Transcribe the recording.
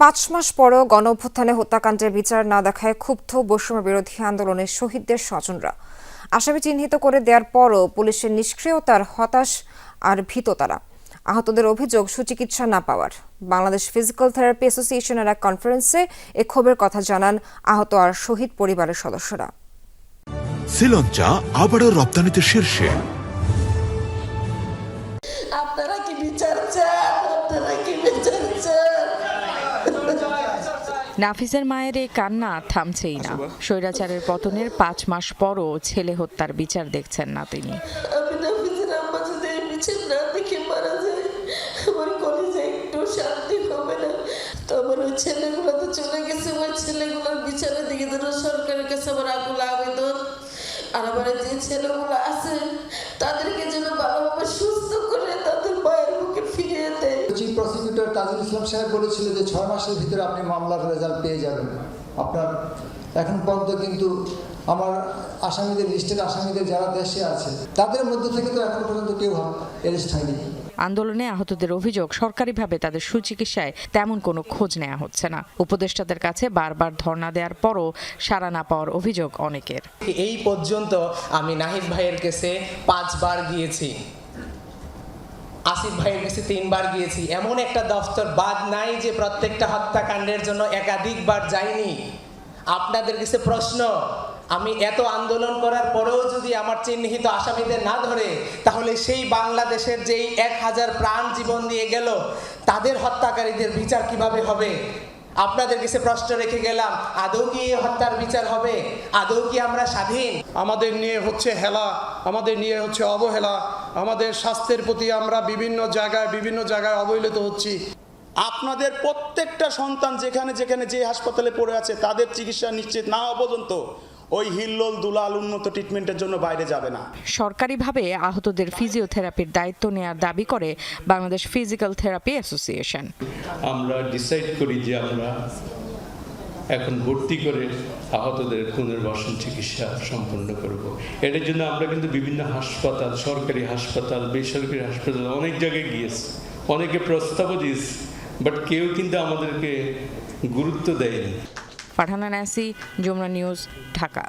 পাঁচ মাস পরও গণ অভ্যুত্থানে হত্যাকাণ্ডের বিচার না দেখায় ক্ষুব্ধ বৈষম্য বিরোধী আন্দোলনের শহীদদের স্বজনরা। আসামি চিহ্নিত করে দেওয়ার পরও পুলিশের নিষ্ক্রিয়তার হতাশ আর ভীত তারা। আহতদের অভিযোগ সুচিকিৎসা না পাওয়ার। বাংলাদেশ ফিজিক্যাল থেরাপি অ্যাসোসিয়েশনের এক কনফারেন্সে এ ক্ষোভের কথা জানান আহত আর শহীদ পরিবারের সদস্যরা। শ্রীলঞ্চা আবারও রপ্তানিতে শীর্ষে। আপনারা কি বিচার চান? আপনারা কি বিচার চান? নাফিসের মায়ের এই কান্না থামছেই না। স্বৈরাচারের পতনের পাঁচ মাস পরও ছেলে হত্যার বিচার দেখছেন না তিনি। তো ওই ছেলেগুলো তো চলে গেছে ওই ছেলেগুলোর বিচারের দিকে যেন সরকারের কাছে আমার আকুল আবেদন। আর আমার যে ছেলেগুলো আছে তাদেরকে যেন ভালোভাবে সুস্থ করে চিফ প্রসিকিউটর তাজুল ইসলাম সাহেব বলেছিল যে ছয় মাসের ভিতরে আপনি মামলার রেজাল্ট পেয়ে যাবেন। আপনার এখন পর্যন্ত কিন্তু আমার আসামিদের লিস্টের আসামিদের যারা দেশে আছে তাদের মধ্যে থেকে তো এখন পর্যন্ত কেউ অ্যারেস্ট হয়নি। আন্দোলনে আহতদের অভিযোগ সরকারিভাবে তাদের সুচিকিৎসায় তেমন কোনো খোঁজ নেওয়া হচ্ছে না। উপদেষ্টাদের কাছে বারবার ধর্ণা দেওয়ার পরও সাড়া না পাওয়ার অভিযোগ অনেকের। এই পর্যন্ত আমি নাহিদ ভাইয়ের কাছে পাঁচবার গিয়েছি। আসিফ ভাইয়ের কাছে তিনবার গিয়েছি। এমন একটা দফতর, বাদ নাই যে প্রত্যেকটা হত্যাকাণ্ডের জন্য একাধিকবার যাইনি। আপনাদের কাছে প্রশ্ন, আমি এত আন্দোলন করার পরেও যদি আমার চিহ্নিত আসামিদের না ধরে, তাহলে সেই বাংলাদেশের যেই এক হাজার প্রাণ জীবন দিয়ে গেল, তাদের হত্যাকারীদের বিচার কীভাবে হবে? আপনাদের কাছে প্রশ্ন রেখে গেলাম আদৌ কি হত্যার বিচার হবে? আদৌ কি আমরা স্বাধীন? আমাদের নিয়ে হচ্ছে হেলা আমাদের নিয়ে হচ্ছে অবহেলা আমাদের স্বাস্থ্যের প্রতি আমরা বিভিন্ন জায়গায় বিভিন্ন জায়গায় অবহেলিত হচ্ছি। আপনাদের প্রত্যেকটা সন্তান যেখানে যেখানে যে হাসপাতালে পড়ে আছে তাদের চিকিৎসা নিশ্চিত না হওয়া পর্যন্ত ওই হিল্লোল দুলাল উন্নত ট্রিটমেন্টের জন্য বাইরে যাবে না। সরকারিভাবে আহতদের ফিজিওথেরাপির দায়িত্ব নেয়ার দাবি করে বাংলাদেশ ফিজিক্যাল থেরাপি অ্যাসোসিয়েশন আমরা ডিসাইড করি যে আমরা এখন ভর্তি করে আহতদের পুনর্বাসন চিকিৎসা সম্পন্ন করব। এটার জন্য আমরা কিন্তু বিভিন্ন হাসপাতাল সরকারি হাসপাতাল বেসরকারি হাসপাতাল অনেক জায়গায় গিয়েছি। অনেকে প্রস্তাবও দিয়েছে বাট কেউ কিন্তু আমাদেরকে গুরুত্ব দেয়নি। পাঠানা ন্যাসি যমুনা নিউজ ঢাকা।